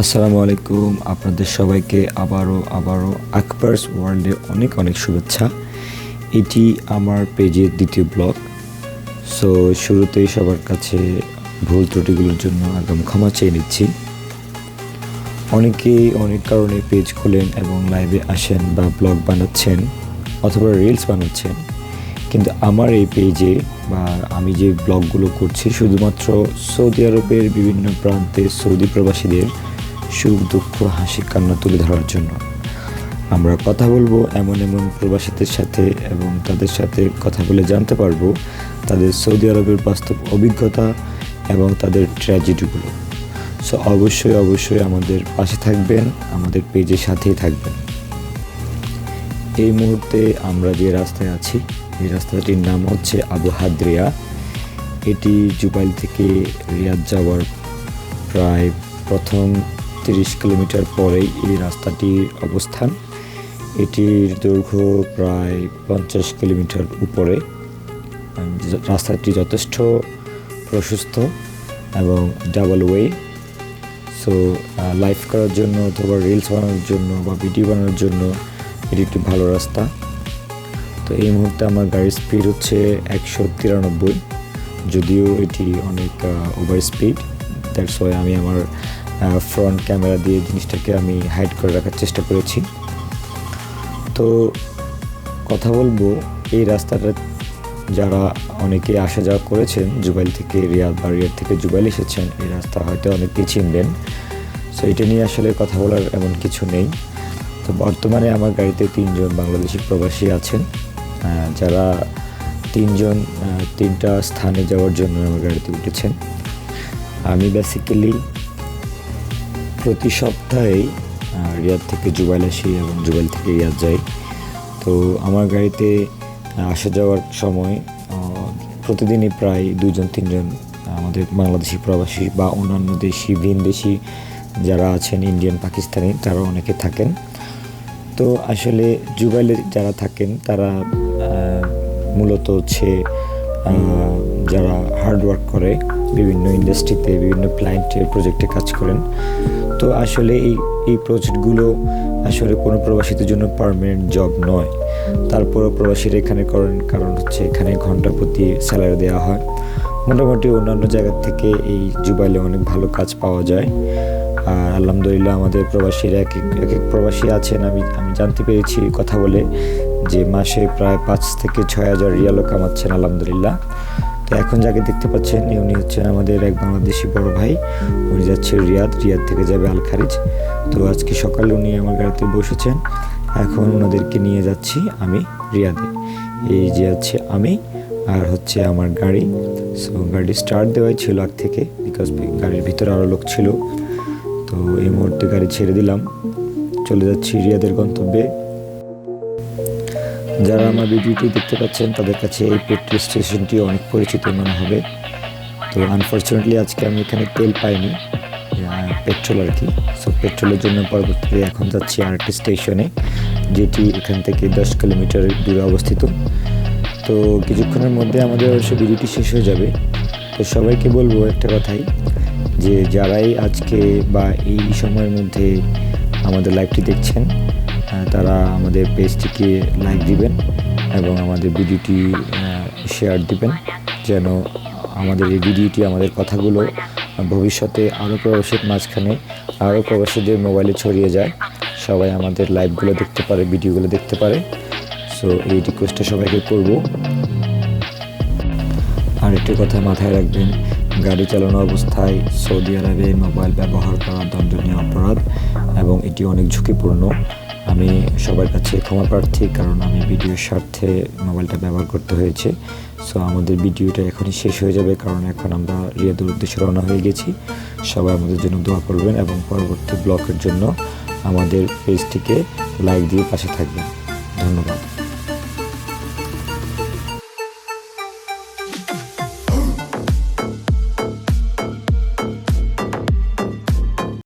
আসসালামু আলাইকুম। আপনাদের সবাইকে আবারও আবারও আকবরস ওয়ার্ল্ডে অনেক অনেক শুভেচ্ছা। এটি আমার পেজের দ্বিতীয় ব্লগ। সো, শুরুতেই সবার কাছে ভুল ত্রুটিগুলোর জন্য একদম ক্ষমা চেয়ে নিচ্ছি। অনেকেই অনেক কারণে পেজ খোলেন এবং লাইভে আসেন বা ব্লগ বানাচ্ছেন অথবা রিলস বানাচ্ছেন। কিন্তু আমার এই পেজে বা আমি যে ব্লগগুলো করছি, শুধুমাত্র সৌদি আরবের বিভিন্ন প্রান্তে সৌদি প্রবাসীদের সুখ, দুঃখ, হাসি, কান্না তুলে ধরার জন্য। আমরা কথা বলব এমন এমন প্রবাসীদের সাথে এবং তাদের সাথে কথা বলে জানতে পারব তাদের সৌদি আরবের বাস্তব অভিজ্ঞতা এবং তাদের ট্র্যাজেডিগুলো। সো অবশ্যই অবশ্যই আমাদের পাশে থাকবেন, আমাদের পেজের সাথেই থাকবেন। এই মুহূর্তে আমরা যে রাস্তায় আছি, এই রাস্তাটির নাম হচ্ছে আবু হাদ্রিয়া। এটি জুবাইল থেকে রিয়াদ যাওয়ার প্রায় প্রথম তিরিশ কিলোমিটার পরেই এই রাস্তাটির অবস্থান। এটির দৈর্ঘ্য প্রায় পঞ্চাশ কিলোমিটার উপরে। রাস্তাটি যথেষ্ট প্রশস্ত এবং ডাবল ওয়ে সো লাইভ করার জন্য অথবা রিলস বানানোর জন্য বা ভিডিও বানানোর জন্য এটি একটি ভালো রাস্তা। তো এই মুহূর্তে আমার গাড়ির স্পিড হচ্ছে একশো তিরানব্বই। যদিও এটি অনেক ওভার স্পিড দ্যাটস ওয়াই আমি আমার ফ্রন্ট ক্যামেরা দিয়ে জিনিসটাকে আমি হাইড করে রাখার চেষ্টা করেছি। তো কথা বলব, এই রাস্তাটা যারা অনেকে আসা যাওয়া করেছেন, জুবাইল থেকে রিয়াদ বা থেকে জুবাইল এসেছেন, এই রাস্তা হয়তো অনেকেই চিনবেন সো এটা নিয়ে আসলে কথা বলার এমন কিছু নেই। তো বর্তমানে আমার গাড়িতে তিনজন বাংলাদেশি প্রবাসী আছেন। যারা তিনজন তিনটা স্থানে যাওয়ার জন্য আমার গাড়িতে উঠেছেন। আমি বেসিক্যালি প্রতি সপ্তাহেই রিয়াদ থেকে জুবাইল আসি এবং জুবাইল থেকে রিয়াদ যাই। তো আমার গাড়িতে আসা যাওয়ার সময় প্রতিদিনই প্রায় দুজন তিনজন আমাদের বাংলাদেশি প্রবাসী বা অন্যান্য দেশি, ভিনদেশি যারা আছেন, ইন্ডিয়ান, পাকিস্তানি, তারা অনেকে থাকেন। তো আসলে জুবাইলে যারা থাকেন, তারা মূলত হচ্ছে যারা হার্ড ওয়ার্ক করে বিভিন্ন ইন্ডাস্ট্রিতে বিভিন্ন ক্লায়েন্টের প্রজেক্টে কাজ করেন। তো আসলে এই এই প্রজেক্টগুলো আসলে কোনো প্রবাসীদের জন্য পারমানেন্ট জব নয়। তারপরও প্রবাসীরা এখানে করেন কারণ হচ্ছে এখানে ঘণ্টা প্রতি স্যালারি দেওয়া হয়। মোটামুটি অন্যান্য জায়গার থেকে এই জুবাইলে অনেক ভালো কাজ পাওয়া যায়। আর আলহামদুলিল্লাহ আমাদের প্রবাসীরা এক এক এক প্রবাসী আছেন। আমি আমি জানতে পেরেছি কথা বলে যে মাসে প্রায় পাঁচ থেকে ছয় হাজার রিয়ালও কামাচ্ছেন, আলহামদুলিল্লাহ। তো এখন যাকে দেখতে পাচ্ছেন উনি হচ্ছেন আমাদের এক বাংলাদেশি বড় ভাই। উনি যাচ্ছে রিয়াদ রিয়াদ থেকে যাবে আল খারিজ। তো আজকে সকালে উনি আমার গাড়িতে বসেছেন। এখন ওনাদেরকে নিয়ে যাচ্ছি আমি রিয়াদে। এই যে আছে আমি আর হচ্ছে আমার গাড়ি। সো গাড়ি স্টার্ট দেওয়াই ছিল আগ থেকে বিকজ গাড়ির ভিতরে আরও লোক ছিল। তো এই মুহূর্তে গাড়ি ছেড়ে দিলাম। চলে যাচ্ছি রিয়াদের গন্তব্যে। যারা আমার ভিডিওটি দেখতে পাচ্ছেন, তাদের কাছে এই পেট্রোল স্টেশনটি অনেক পরিচিত মনে হবে। তো আনফর্চুনেটলি আজকে আমি এখানে তেল পাইনি পেট্রোল আর কি। সো পেট্রোলের জন্য পরবর্তীতে এখন যাচ্ছি আরেকটি স্টেশনে, যেটি এখান থেকে দশ কিলোমিটার দূরে অবস্থিত। তো কিছুক্ষণের মধ্যে আমাদের অবশ্য ভিডিওটি শেষ হয়ে যাবে। তো সবাইকে বলব একটা কথাই, যে যারাই আজকে বা এই সময়ের মধ্যে আমাদের লাইভটি দেখছেন তারা আমাদের পেজটিকে লাইক দিবেন এবং আমাদের ভিডিওটি শেয়ার দিবেন যেন আমাদের এই ভিডিওটি, আমাদের কথাগুলো ভবিষ্যতে আরও প্রবাসীর মাঝখানে আরও প্রবাসীদের মোবাইলে ছড়িয়ে যায়। সবাই আমাদের লাইভগুলো দেখতে পারে ভিডিওগুলো দেখতে পারে। সো এই রিকোয়েস্টটা সবাইকে করব। আর একটি কথা মাথায় রাখবেন, গাড়ি চালানো অবস্থায় সৌদি আরবে মোবাইল ব্যবহার করা দণ্ডনীয় অপরাধ এবং এটি অনেক ঝুঁকিপূর্ণ। সবার কাছে ক্ষমা প্রার্থী, কারণ আমি ভিডিওর স্বার্থে মোবাইলটা ব্যবহার করতে হয়েছে। সো আমাদের ভিডিওটা এখনই শেষ হয়ে যাবে, কারণ এখন আমরা রিয়াদের উদ্দেশ্যে রওনা হয়ে গেছি। সবাই আমাদের জন্য দোয়া করবেন এবং পরবর্তী ব্লকের জন্য আমাদের পেজটিকে লাইক দিয়ে পাশে থাকবেন। ধন্যবাদ।